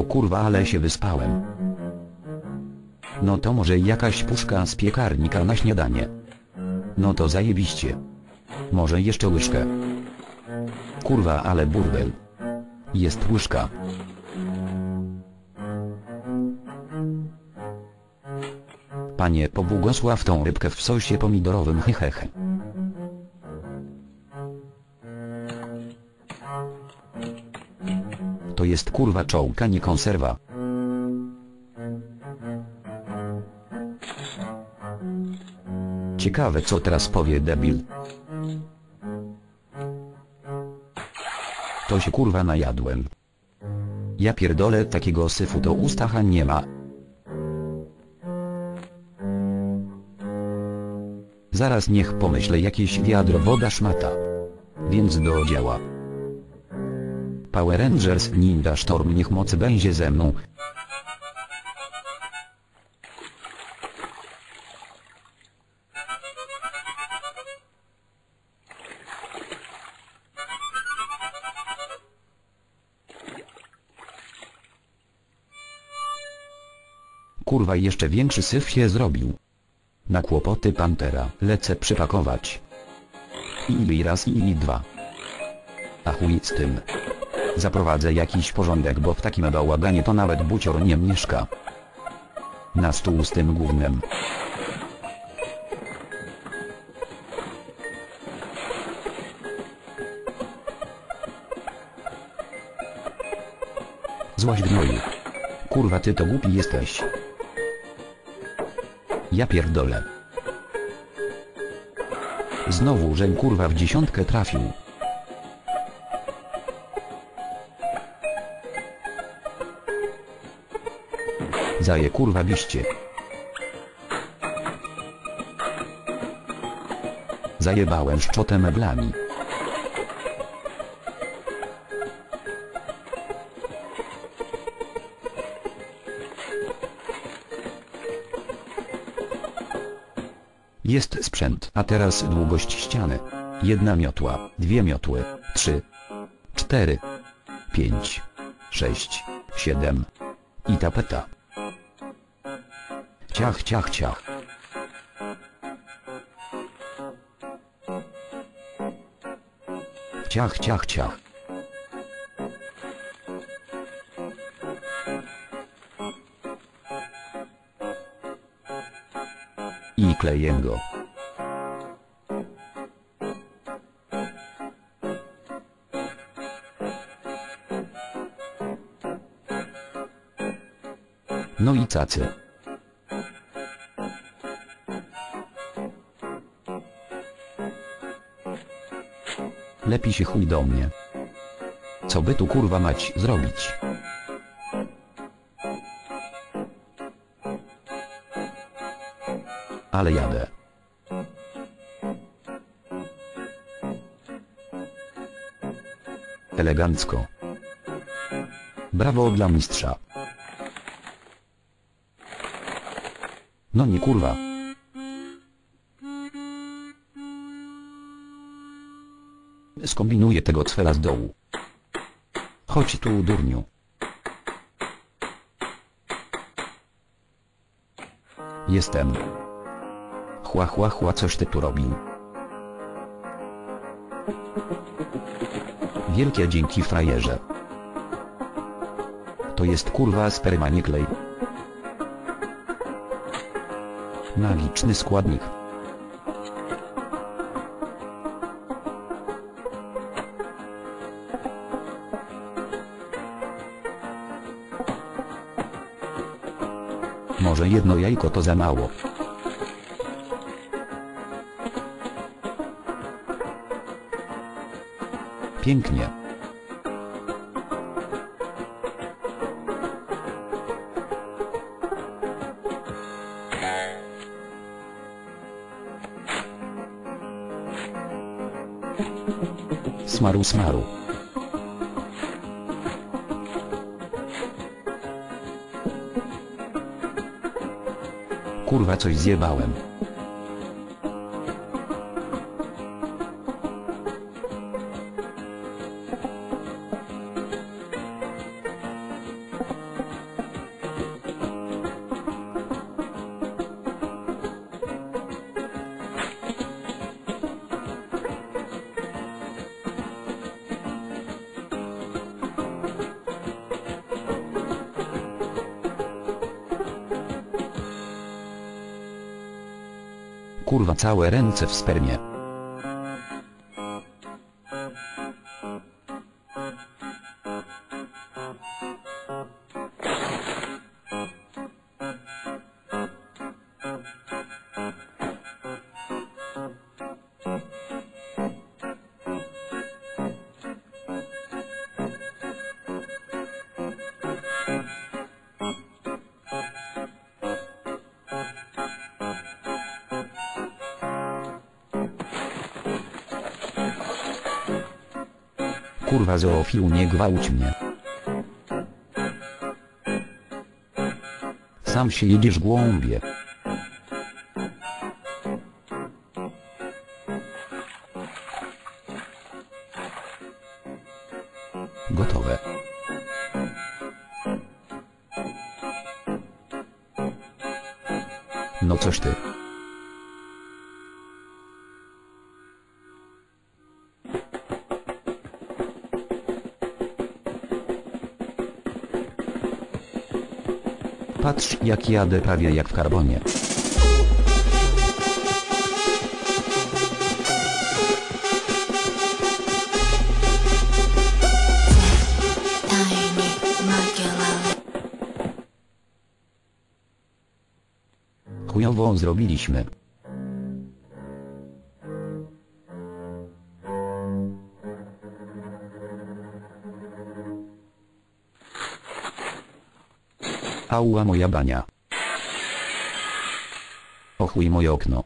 O kurwa ale się wyspałem. No to może jakaś puszka z piekarnika na śniadanie. No to zajebiście. Może jeszcze łyżkę. Kurwa ale burdel. Jest łyżka. Panie pobłogosław tą rybkę w sosie pomidorowym hehehe. To jest kurwa czołka nie konserwa. Ciekawe co teraz powie debil. To się kurwa najadłem. Ja pierdolę takiego syfu to ustacha nie ma. Zaraz niech pomyślę jakieś wiadro woda szmata. Więc do dzieła. Power Rangers Ninja Storm niech mocy będzie ze mną. Kurwa jeszcze większy syf się zrobił. Na kłopoty Pantera lecę przypakować. I raz i dwa. A chuj z tym. Zaprowadzę jakiś porządek bo w takim bałaganie to nawet bucior nie mieszka. Na stół z tym gównem. Złaś gnoju. Kurwa ty to głupi jesteś. Ja pierdolę. Znowu żem kurwa w dziesiątkę trafił. Zaje kurwa biście. Zajebałem szczotę meblami. Jest sprzęt, a teraz długość ściany. Jedna miotła, dwie miotły, trzy, cztery, pięć, sześć, siedem. I tapeta. Ciach, ciach, ciach. Ciach, ciach, ciach. I kleję go. No i cacy. Lepi się chuj do mnie. Co by tu kurwa mać zrobić? Ale jadę. Elegancko. Brawo dla mistrza. No nie kurwa. Skombinuję tego cwela z dołu. Chodź tu durniu. Jestem. Chła chła chła coś ty tu robił. Wielkie dzięki frajerze. To jest kurwa sperma nie klej. Magiczny składnik. Może jedno jajko to za mało. Pięknie. Smaru smaru. Kurwa coś zjebałem. Kurwa całe ręce w spermie. Kurwa zoofilu nie gwałć mnie. Sam się jedziesz głąbie. Gotowe. No coś ty. Patrz jak jadę prawie jak w karbonie. Chujowo zrobiliśmy. Ała moja bania. O chuj moje okno.